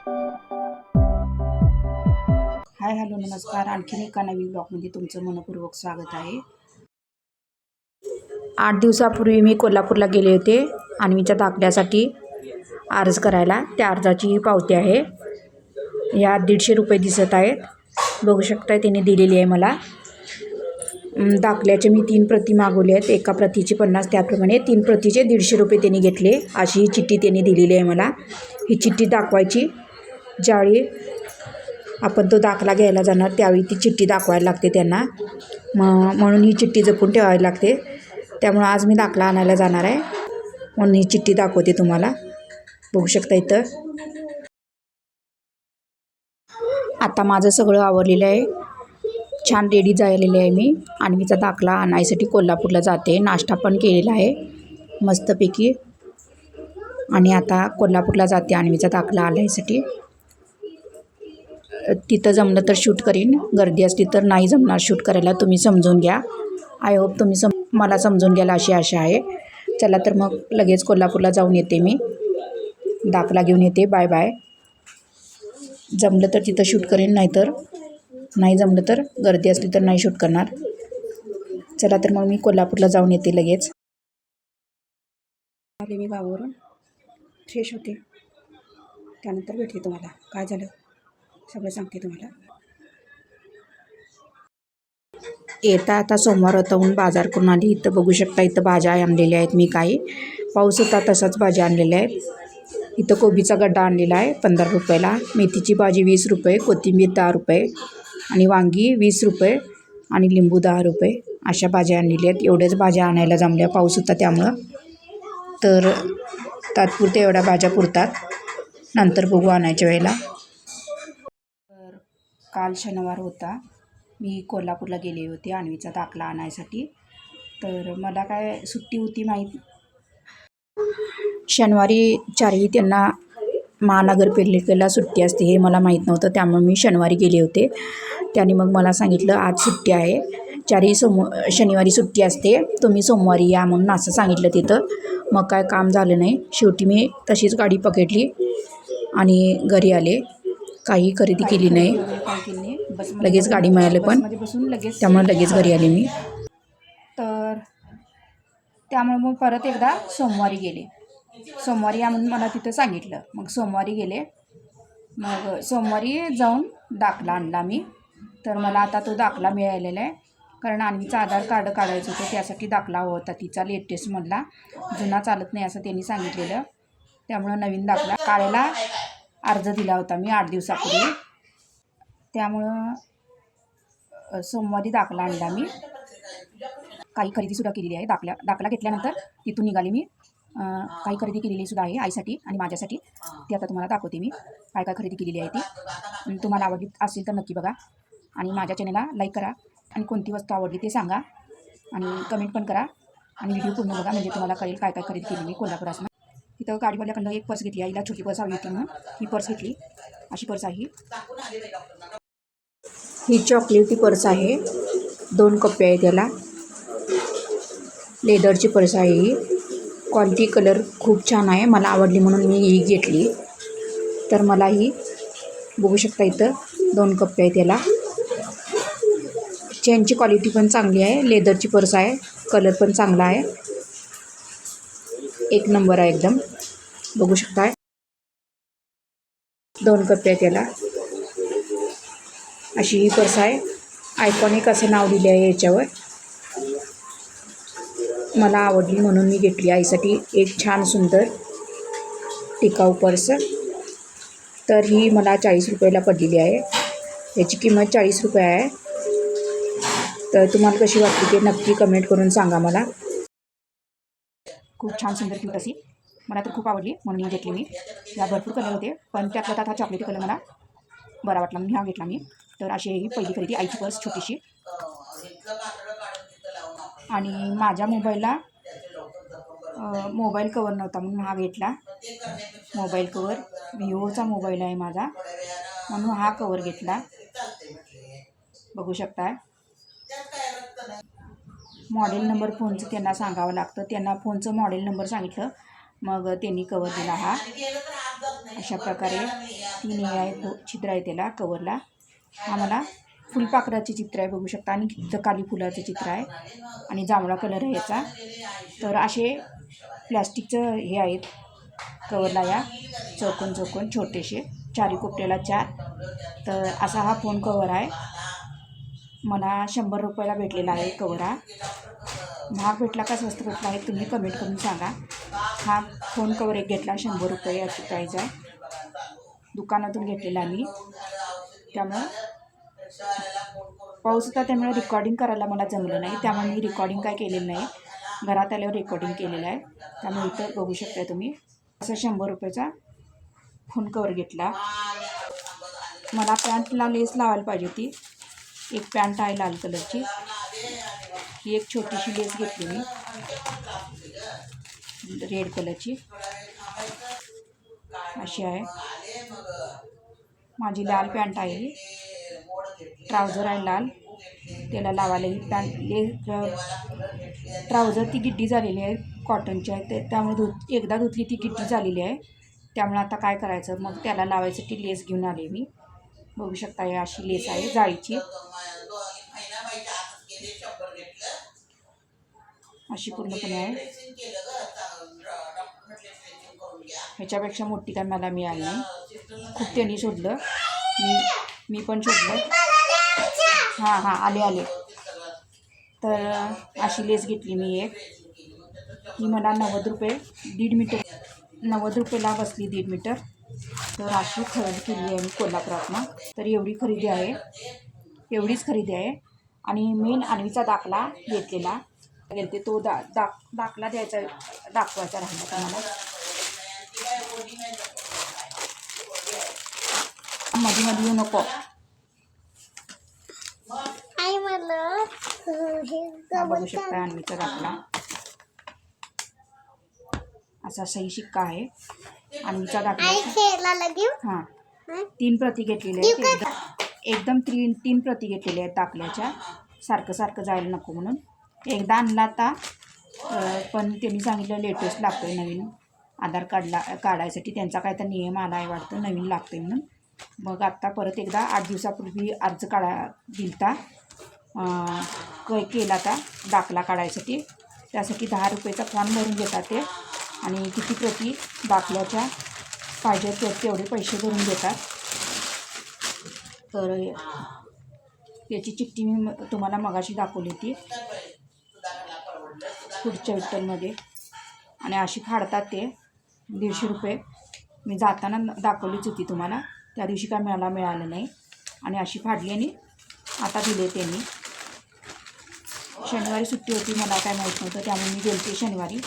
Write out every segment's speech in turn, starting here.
Hi hello नमस्कार. आणखीन एका नवीन ब्लॉगमध्ये तुमचं मनपूर्वक स्वागत आहे. आठ दिवसापूर्वी मी कोल्हापूरला गेले होते आणवीच्या दाखल्यासाठी अर्ज करायला. त्या अर्जाची ही पावती आहे. या दीडशे रुपये दिसत आहेत. बघू शकता त्याने दिलेली आहे मला. दाखल्याचे मी तीन प्रती मागवले आहेत. एका प्रतीचे पन्नास त्याप्रमाणे तीन प्रतीचे दीडशे रुपये त्यांनी घेतले. अशी ही चिठ्ठी त्यांनी दिलेली आहे मला. ही चिठ्ठी दाखवायची. ज्यावेळी आपण तो दाखला घ्यायला जाणार त्यावेळी ती चिठ्ठी दाखवायला लागते त्यांना. म म्हणून ही चिठ्ठी जपून ठेवावी लागते. त्यामुळं आज मी दाखला आणायला जाणार आहे. म्हणून ही चिठ्ठी दाखवते तुम्हाला. बघू शकता इथं. आता माझं सगळं आवरलेलं आहे. छान रेडी झालेले आहे मी आणवीचा दाखला आणायसाठी कोल्हापूरला जाते. नाश्ता पण केलेला आहे. मस्तपैकी. आणि आता कोल्हापूरला जाते आणवीचा दाखला आणायसाठी. तिथं जमलं तर शूट करीन. गर्दी असली तर नाही जमणार शूट करायला. तुम्ही समजून घ्या. आय होप तुम्ही सम मला समजून घ्याल अशी आशा आहे. चला तर मग लगेच कोल्हापूरला जाऊन येते मी. दाखला घेऊन येते. बाय बाय जमलं तर तिथं शूट करेन नाहीतर नाही जमलं तर गर्दी असली तर नाही शूट करणार. चला तर मग मी कोल्हापूरला जाऊन येते लगेच. आले मी गावावरून. फ्रेश होते. त्यानंतर भेटते तुम्हाला. काय झालं? सगळं सांगते तुम्हाला. येता आता सोमवार होता म्हणून बाजार करून आली. इथं बघू शकता इथं भाज्या आणलेल्या आहेत. मी काही पाऊस होता तसाच भाज्या आणलेल्या आहेत. इथं कोबीचा गड्डा आणलेला आहे पंधरा रुपयाला. मेथीची भाजी वीस रुपये कोथिंबीर दहा रुपये आणि वांगी वीस रुपये आणि लिंबू दहा रुपये. अशा भाज्या आणलेल्या आहेत. एवढ्याच भाज्या आणायला जमल्या. पाऊस होता त्यामुळं. तर तात्पुरत्या एवढ्या भाज्या पुरतात. नंतर बघू आणायच्या वेळेला. काल शनिवार होता. मी कोल्हापूरला गेले होते आणवीचा दाखला आणायसाठी. तर मला काय सुट्टी होती माहीत? शनिवारी चारही त्यांना महानगरपालिकेला सुट्टी असते हे मला माहीत नव्हतं. त्यामुळे मी शनिवारी गेले होते. त्याने मग मला सांगितलं आज सुट्टी आहे. चारही सोम शनिवारी सुट्टी असते. तुम्ही सोमवारी या म्हणून असं सांगितलं तिथं. मग काय काम झालं नाही. शेवटी मी तशीच गाडी पकडली आणि घरी आले. काही खरेदी केली नाही. लगेच गाडी मिळाली पण. त्यामुळे लगेच घरी आले मी. तर त्यामुळे मग परत एकदा सोमवारी गेले. सोमवारी या म्हणून मला तिथं सांगितलं. मग सोमवारी गेले. मग सोमवारी जाऊन दाखला आणला मी. तर मला आता तो दाखला मिळालेला आहे. कारण आणवीचं आधार कार्ड काढायचं होतं. त्यासाठी दाखला हवा होता तिचा लेटेस्टमधला जुना चालत नाही असं त्यांनी सांगितलेलं. त्यामुळं नवीन दाखला. काढायला अर्ज दिला होता मी आठ दिवसापूर्वी. त्यामुळं सोमवारी दाखला आणला मी. काही खरेदीसुद्धा केलेली आहे दाखला दाखला घेतल्यानंतर तिथून निघाली मी. काही खरेदी केलेली सुद्धा आहे आईसाठी आणि माझ्यासाठी. ती आता तुम्हाला दाखवते मी काय काय खरेदी केलेली आहे ती. तुम्हाला आवडली असेल तर नक्की बघा. आणि माझ्या चॅनलला लाईक करा आणि कोणती वस्तू आवडली ते सांगा. आणि कमेंट पण करा. आणि व्हिडिओ पूर्ण बघा म्हणजे तुम्हाला कळेल काय काय खरेदी केली मी तिथं गाडीवाल्याकडनं एक पर्स घेतली आईला छोटी पर्स हवी होती म्हणून. ही पर्स घेतली. अशी पर्स आहे ही. चॉकलेटी पर्स आहे. दोन कप्पे आहे त्याला लेदरची पर्स आहे ही. क्वालिटी कलर खूप छान आहे. मला आवडली म्हणून मी ही घेतली. तर मला ही बघू शकता इथं दोन कप्पे आहे त्याला चेनची क्वालिटी पण चांगली आहे. लेदरची पर्स आहे. कलर पण चांगला आहे. एक नंबर आहे एकदम. बघू शकताय. दोन कप्पे आहेत त्याला अशी ही पर्स आहे. आयकॉनिक असं नाव दिले आहे याच्यावर. मला आवडली म्हणून मी घेतली. आईसाठी एक छान सुंदर टिकाऊ पर्स. तर ही मला चाळीस रुपयाला पडलेली आहे. याची किंमत चाळीस रुपये आहे. तर तुम्हाला कशी वाटते ते नक्की कमेंट करून सांगा मला. खूप छान सुंदर क्यूट अशी मला तर खूप आवडली म्हणून मी घेतली मी. या भरपूर कलर होते पण त्यातला त्यात हा चॉकलेटी कलर मला बरा वाटला म्हणून हा घेतला मी. तर अशी ही पहिली खरेदी आईची पर्स छोटीशी. आणि माझ्या मोबाईलला मोबाईल कवर नव्हता म्हणून हा घेतला. मोबाईल कवर विवोचा मोबाईल आहे माझा म्हणून हा कवर घेतला. बघू शकताय. मॉडेल नंबर फोनचं त्यांना सांगावं लागतं त्यांना फोनचं मॉडेल नंबर सांगितलं. मग त्यांनी कवर दिला हा. अशा प्रकारे तीन हे आहेत दो चित्र आहे त्याला कवरला हा मला फुलपाखराचे चित्र आहे बघू शकता. आणि इथं काली फुलाचं चित्र आहे. आणि जांभळा कलर आहे याचा. तर असे प्लॅस्टिकचं हे आहेत कवरला या. चौकोन चौकोन छोटेसे. चारी कोपट्याला चार. तर असा हा फोन कवर आहे. मला शंभर रुपयाला भेटलेला आहे कवर हा. महाग भेटला का स्वस्त भेटला आहे तुम्ही कमेंट करून सांगा. हा फोन कवर एक घेतला शंभर रुपये याची प्राईज आहे. दुकानातून घेतलेला मी. त्यामुळं पाऊस होता त्यामुळे रेकॉर्डिंग करायला मला जमलं नाही. त्यामुळे मी रेकॉर्डिंग काय केलेलं नाही. घरात आल्यावर रेकॉर्डिंग केलेलं आहे. त्यामुळे इथं बघू शकता तुम्ही. असं शंभर रुपयाचा फोन कवर घेतला. मला पॅन्टला लेस लावायला पाहिजे होती. एक पॅन्ट आहे लाल कलरची ही एक छोटीशी लेस घेतली मी. रेड कलरची. अशी आहे. माझी लाल पॅन्ट आहे ट्राउझर आहे लाल. त्याला लावायला ही पॅन्ट. ट्राउझर ती गिड्डी झालेली आहे कॉटनची आहे. ते त्यामुळे धु एकदा धुतली ती गिड्डी झालेली आहे. त्यामुळे आता काय करायचं? मग त्याला लावायसाठी लेस घेऊन आले मी. बघू शकता हे अशी लेस आहे जाळीची. अशी पूर्णपणे आहे. ह्याच्यापेक्षा मोठी काय मला मिळाली नाही. खूप त्यांनी शोधलं. मी मी पण शोधलं. हां हां आले आले. तर अशी लेस घेतली मी एक. ही मला नव्वद रुपये दीड मीटर नव्वद रुपयेला बसली दीड मीटर. तर अशी खरेदी केली आहे मी कोल्हापुरातनं. तर एवढी खरेदी आहे. एवढीच खरेदी आहे. आणि मेन आणवीचा दाखला घेतलेला. गेलते तो दा दाख दाखला द्यायचा दाखवायचा राहिला तुम्हाला. मध्ये मध्ये येऊ नको. हे बघू शकता अन्वीचा दाखला असा सही शिक्का आहे. अन्वीचा दाखला हां? तीन प्रती घेतलेल्या आहेत. एकदम एकदम तीन तीन प्रती घेतलेल्या आहेत दाखल्याच्या सारखं सारखं जायला नको म्हणून. एकदा आणला आता. पण त्यांनी सांगितलं लेटेस्ट लागतो आहे नवीन. आधार कार्डला काढायसाठी त्यांचा काय तर नियम आला आहे वाटतं. नवीन लागतो आहे म्हणून. मग आत्ता परत एकदा आठ दिवसापूर्वी अर्ज काढा दिलता. क केला आता दाखला काढायसाठी. त्यासाठी दहा रुपयेचा फॉर्म भरून घेतात ते. आणि किती प्रती दाखल्याच्या पाहिजे ते तेवढे पैसे भरून देतात. तर याची चिठ्ठी मी तुम्हाला मगाशी दाखवली होती. पुढच्या विठ्ठलमध्ये. आणि अशी फाडतात ते. दीडशे रुपये. मी जाताना दाखवलीच होती तुम्हाला. त्या दिवशी काय मिळाला मिळालं नाही. आणि अशी फाडली आणि आता दिले त्यांनी. शनिवारी सुट्टी होती मला काय माहीत नव्हतं. त्यामुळे मी गेलते शनिवारी.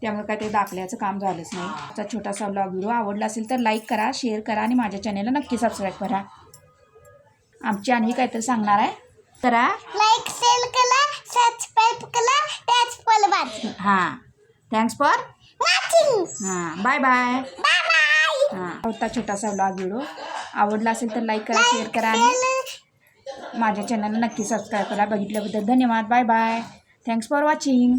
त्यामुळे काय ते दाखल्याचं काम झालंच नाही. आजचा छोटासा ब्लॉग व्हिडिओ आवडला असेल तर लाईक करा शेअर करा आणि माझ्या चॅनेलला नक्की सबस्क्राईब करा. आमची आणि काहीतरी सांगणार आहे? करा. लाईक सेल करा सबस्क्राईब करा. वाच हां. थँक्स फॉर वाचिंग हां. बाय बाय हां. होता छोटासा ब्लॉग व्हिडिओ. आवडला असेल तर लाईक करा शेअर करा आणि माझ्या चॅनलला नक्की सबस्क्राईब करा. बघितल्याबद्दल धन्यवाद. Bye bye thanks for watching